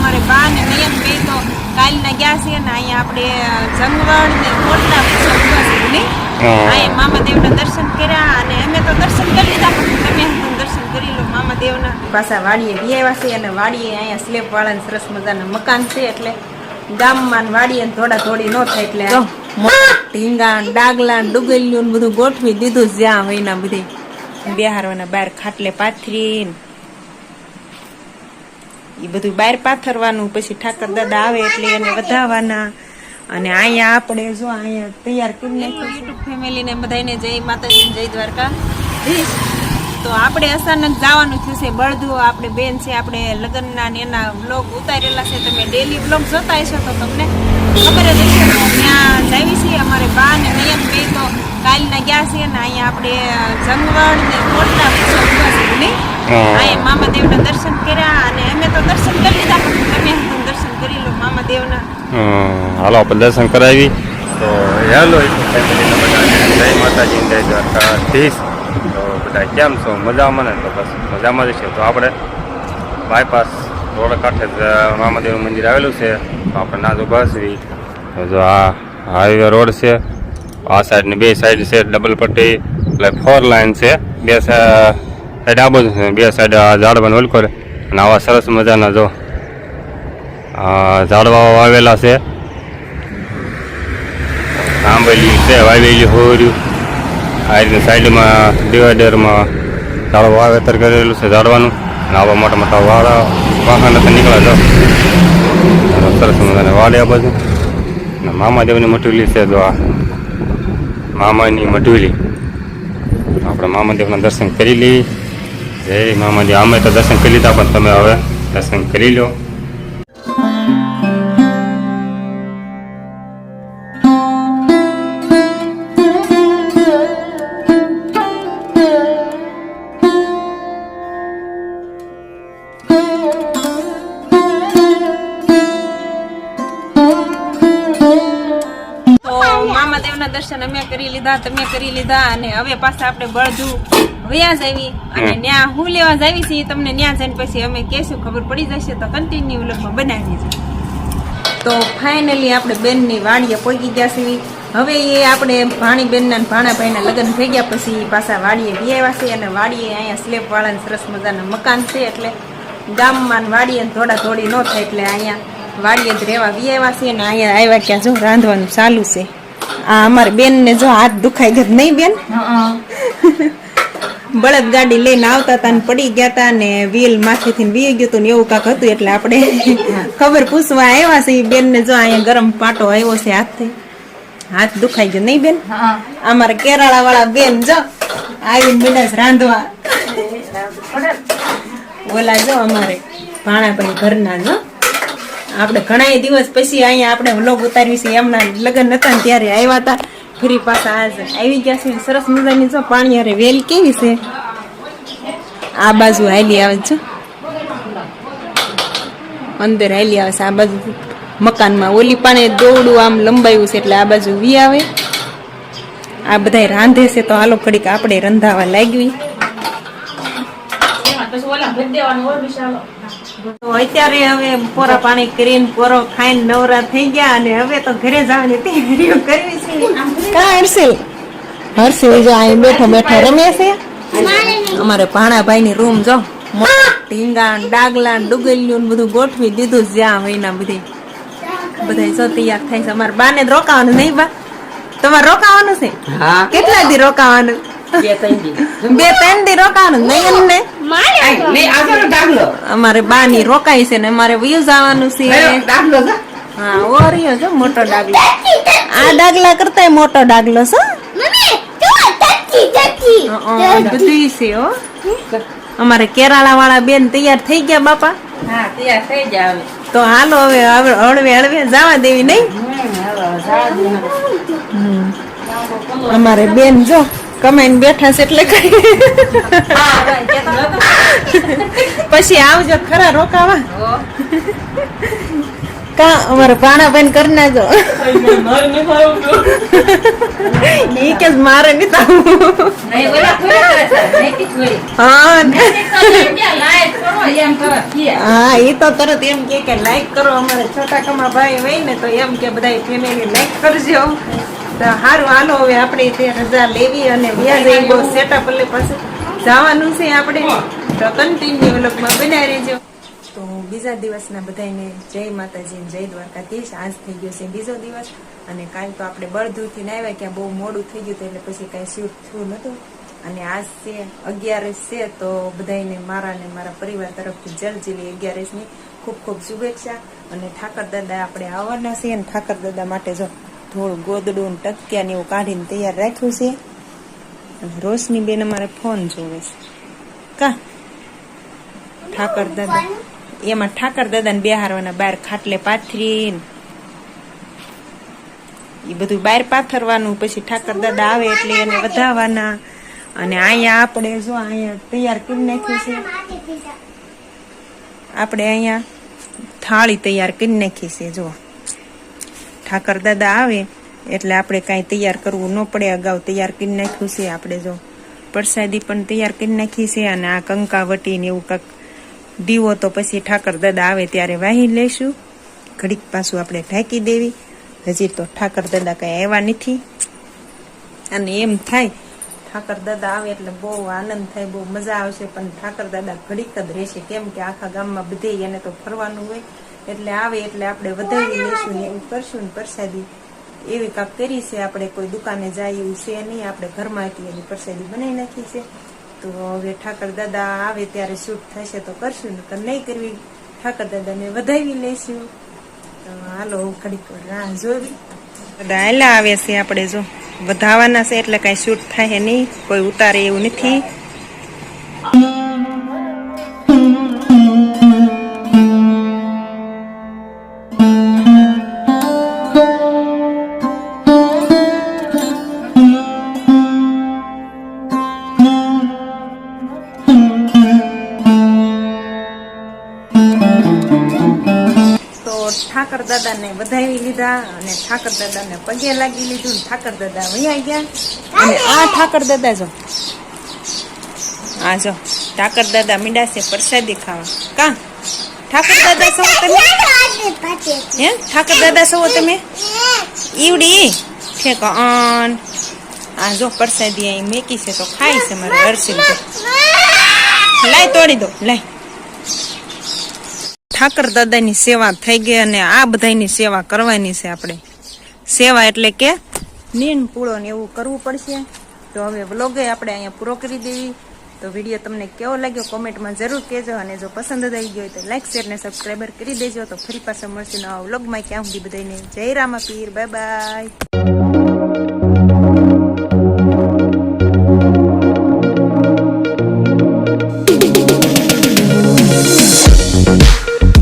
અમારે બા ને નયન બે તો કાલના ગયા છે ને અહીંયા આપણે જંગવણ ને કોટડા નહીં અહીંયા મામાદેવના દર્શન કર્યા અને અમે તો દર્શન કરી લીધા. પણ તમે દર્શન કરી લો. મામાદેવના પાછા વાડીએ બિયાવા છે અને વાડીએ અહીંયા સ્લેબ વાળા સરસ મજાના મકાન છે એટલે ગામમાં ને વાડીએ ને થોડા થોડી ન થાય એટલે જો, ઢીંગા ડાગલા ને ને બધું ગોઠવી દીધું જ્યાં હોય બધી. બિહારવાના બહાર ખાટલે પાથરી ને એ બધું બહાર પાથરવાનું, પછી ઠાકર દાદા આવે એટલે એને વધાવવાના અને અહીંયા આપણે જો અહીંયા તૈયાર કરી નાખ્યું યુટ્યુબ ફેમિલીને બધાને જય માતાજી જય દ્વારકા. તો આપણે અચાનક જવાનું થયું છે બળદુ આપણે બેન છે આપણે લગ્નના ને એના બ્લોગ ઉતારેલા છે. તમે ડેલી બ્લોગ જોતા હશો તો તમને ખબર જ હશે. તો ત્યાં જાવી છીએ અમારે બા ને નયન બે તો કાલના ગયા છે ને અહીંયા આપણે જંગવણ ને કોટલા ઊભા છે. અહીંયા મામાદેવના દર્શન કર્યા અને અમે તો દર્શન કરી લીધા પણ તમે પણ દર્શન કરી લો મામાદેવના. હમ, હાલો આપણે દર્શન કરાવી. તો હેલો ફેમિલીને જય માતાજી જય દ્વારકાધીશ. બધા કેમ છો? મજામાં ને? તો બસ મજામાં જ છે. તો આપણે બાયપાસ રોડ કાંઠે જ મામાદેવનું મંદિર આવેલું છે. તો આપણે ના જો બસ જો આ હાઈવે રોડ છે. આ સાઈડની બે સાઈડ છે. ડબલ પટ્ટી એટલે ફોર લાઈન છે. બે સાઈડ આ બધું છે. બે સાઈડ ઝાડવાનું ઓલકોર અને આવા સરસ મજાના જો ઝાડવાઓ વાવેલા છે. આંબેલી છે, વાવેલી હોર્યું. આ રીતે સાઈડમાં ડિવાઈડરમાં ઝાડવા વાવેતર કરેલું છે ઝાડવાનું. અને આવા મોટા મોટા વાળા વાહન તો નીકળ્યા જો સરસ મજાને વાડ્યા બાજુ. અને મામાદેવની મટુલી છે જો આ મામાની મટુલી આપણે મામાદેવના દર્શન કરી લઈએ. જય મામાદેવ અમે તો દર્શન કરી લીધા, પણ તમે હવે દર્શન કરી લો. તો મામાદેવના દર્શન અમે કરી લીધા તમે કરી લીધા અને હવે પાછા આપણે બળદુ વયા જાવી અને. ન્યા હું લેવા જાવી છીએ તમને ન્યા જઈને પછી અમે કહેશું ખબર પડી જશે તો કન્ટિન્યુ વ્લોગમાં બનાવી છે તો ફાઇનલી આપણે બેનની વાડીએ પહોંચી ગયા છીએ. હવે એ આપણે ભાણી બેનના ભાણા ભાઈના લગ્ન થઈ ગયા પછી પાછા વાડીએ વી આવ્યા છે અને વાડીએ અહીંયા સ્લેબ વાળા સરસ મજાના મકાન છે એટલે ગામમાં વાડીએ થોડા થોડી ન થાય એટલે અહીંયા વાડીએ જ રહેવા વી છીએ છે અને અહીંયા આવ્યા ક્યાં જો રાંધવાનું ચાલુ છે. આ અમારી બેનને જો હાથ દુખાઈ ગયો નહીં બેન? બળદ ગાડી લઈને આવતા હતા ને પડી ગયા હતા ને વ્હીલ માથેથી ને વી ગયું હતું ને એવું કાંક હતું એટલે આપણે ખબર પૂછવા આવ્યા છે બેન ને જો અહીંયા ગરમ પાટો આવ્યો છે હાથથી હાથ દુખાઈ ગયો નહીં બેન? અમારા કેરાળા વાળા બેન જો આવી મીડાસ રાંધવા. ઓલા જો અમારે ભાણા ભાઈ ઘરના જો. આપણે ઘણા દિવસ પછી અહીંયા આપણે વ્લોગ ઉતારવી છે એમના લગ્ન હતા ને ત્યારે આવ્યા હતા. ફરી પાછા આજ આવી ગયા છે સરસ મજાની જો પાણી અરે વેલ કેવી છે? આ બાજુ હાલી આવે છે. અંદર હાલી આવે છે. આ બાજુ મકાનમાં ઓલી પાણે દોડું આમ લંબાયું છે એટલે આ બાજુ વી આવે. આ બધા રાંધે છે તો હાલો ઘડીક આપણે રંધાવા લાગવી તો અત્યારે હવે પોરા પાણી કરીને પોરો ખાઈને નવરા થઈ ગયા અને હવે તો ઘરે જવાની તૈયારીઓ કરવી છે. કા હર્ષિલ? હર્ષિલ જો અહીં બેઠો બેઠો રમે છે? અમારે ભાણાભાઈ ની રૂમ જો. ઢીંગા ને ડાગલા ને ડુગલિયું ને બધું ગોઠવી દીધું જ્યાં હોય ના બધી. બધા જો તૈયાર થાય છે. અમારે બાને ને રોકાવાનું નહીં બા. તમારે રોકાવાનું છે? કેટલા દી રોકાવાનું? બે ત્રણ દી. બે ત્રણ દી રોકાવાનું નહીં ને? અમારે બા ની રોકાય છે ને અમારે વ્યૂઝ આવવાનું છે. હા ઓરિયો છે મોટો ડાગલો. આ ડાગલા કરતા મોટો ડાગલો છે. બધી છે હો. અમારે કેરાલા વાળા બેન તૈયાર થઈ ગયા બાપા. હા તૈયાર થઈ જાય તો હાલો હવે હવે હળવે હળવે જવા દેવી નહીં? અમારે બેન જો કમાઈને બેઠા છે એટલે કઈ પછી આવજો ખરા રોકાવા કા અમારે ભાણા બેન કરી નાખો ઈ કે મારે નહીં થાવું. હા ને. નૈતિક તો એમ કે લાયક કરો, એમ કરો. કે. હા એ તો તરત એમ કે કે લાઈક કરો અમારે છોટા કમા ભાઈ હોય ને તો એમ કે બધા ફેમિલી લાઈક કરજો તો સારું હાલો, હવે આપણે તે રજા લેવી અને વ્યાજ બહુ સેટઅપ એટલે પછી જવાનું છે આપણે. તો કન્ટિન્યુ વ્લોગમાં બનાવી રહેજો. તો બીજા દિવસના બધાને જય માતાજી જય દ્વારકાધીશ. આજ થઈ ગયો છે બીજો દિવસ અને કાલ તો આપણે બળદૂરથી ના આવ્યા ક્યાં બહુ મોડું થઈ ગયું એટલે પછી કાંઈ શૂટ થયું નતું અને આજ છે અગિયારસ છે તો બધાને મારા અને મારા પરિવાર તરફથી જલજીલી અગિયારસની ખૂબ ખૂબ શુભેચ્છા. અને ઠાકર દાદા આપણે આવવાના છે અને ઠાકર દાદા માટે જો થોડું ગોદડું ને ટકિયા ને એવું કાઢીને તૈયાર રાખ્યું છે. રોશની બેન અમારે ફોન જોવે છે. કા? ઠાકર દાદા. એમાં ઠાકર દાદા ને બેહારવાના બહાર ખાટલે પાથરી એ બધું બહાર પાથરવાનું પછી ઠાકર દાદા આવે એટલે એને વધાવવાના અને અહીંયા આપણે જો અહીંયા તૈયાર કરી નાખ્યું છે. આપણે અહીંયા થાળી તૈયાર કરી નાખી છે જો ઠાકર દાદા આવે, એટલે આપણે કાંઈ તૈયાર કરવું ન પડે. અગાઉ તૈયાર કરી નાખ્યું છે આપણે જો. પ્રસાદી પણ તૈયાર કરી નાખી છે અને આ કંકાવટી ને એવું કાંક દીવો તો પછી ઠાકર દાદા આવે ત્યારે વાહી લેશું. ઘડીક પાછું આપણે ઢાંકી દેવી. હજી તો ઠાકર દાદા કંઈ આવ્યા નથી. અને એમ થાય, ઠાકર દાદા આવે એટલે બહુ આનંદ થાય, બહુ મજા આવશે, પણ ઠાકર દાદા ઘડીક જ રહેશે. કેમ કે આખા ગામમાં બધે એને તો ફરવાનું હોય. એટલે આવે એટલે આપણે વધાવી લેશું ને એવું કરશું ને પ્રસાદી. એવી કાંક કરી છે આપણે કોઈ દુકાને જાય એવું છે નહીં આપણે ઘરમાં હતી એની પ્રસાદી બનાવી નાખી છે. તો હવે ઠાકર દાદા આવે ત્યારે શૂટ થશે તો કરશું ને તો નહીં કરવી. ઠાકર દાદાને વધાવી લઈશું. તો હાલો હું ઘડીક રાહ જોવી. બધા એલા આવે છે આપણે જો. વધાવાના છે એટલે કાંઈ શૂટ થાય નહીં કોઈ ઉતારે એવું નથી. તો ઠાકર દાદાને વધાવી લીધા અને ઠાકર દાદાને પગે લાગી લીધું ઠાકર દાદા વૈયા ગયા. અને આ ઠાકર દાદા જો, આ જો, ઠાકર દાદા મીડાશે પ્રસાદી ખાવા. કા? ઠાકર દાદા સૌ તમે? હે? ઠાકર દાદા સૌ તમે? ઈવડી ઠેક અન. આ જો પ્રસાદી અહીં મેકી છે તો ખાય છે મારે તો લાય તોડી દો, લાય. ઠાકર દાદાની સેવા થઈ ગઈ અને આ બધાની સેવા કરવાની છે આપણે. સેવા એટલે કે નીન પૂળો ને એવું કરવું પડશે. તો હવે વ્લોગે આપણે અહીંયા પૂરો કરી દેવી. તો વીડિયો તમને કેવો લાગ્યો કોમેન્ટમાં જરૂર કહેજો અને જો પસંદ આવી ગયો તો લાઇક શેર ને સબસ્ક્રાઈબર કરી દેજો. તો ફરી પાછા મળશે નવા વ્લોગમાં. ક્યાં સુધી બધાને જય રામા પીર બાય બાય.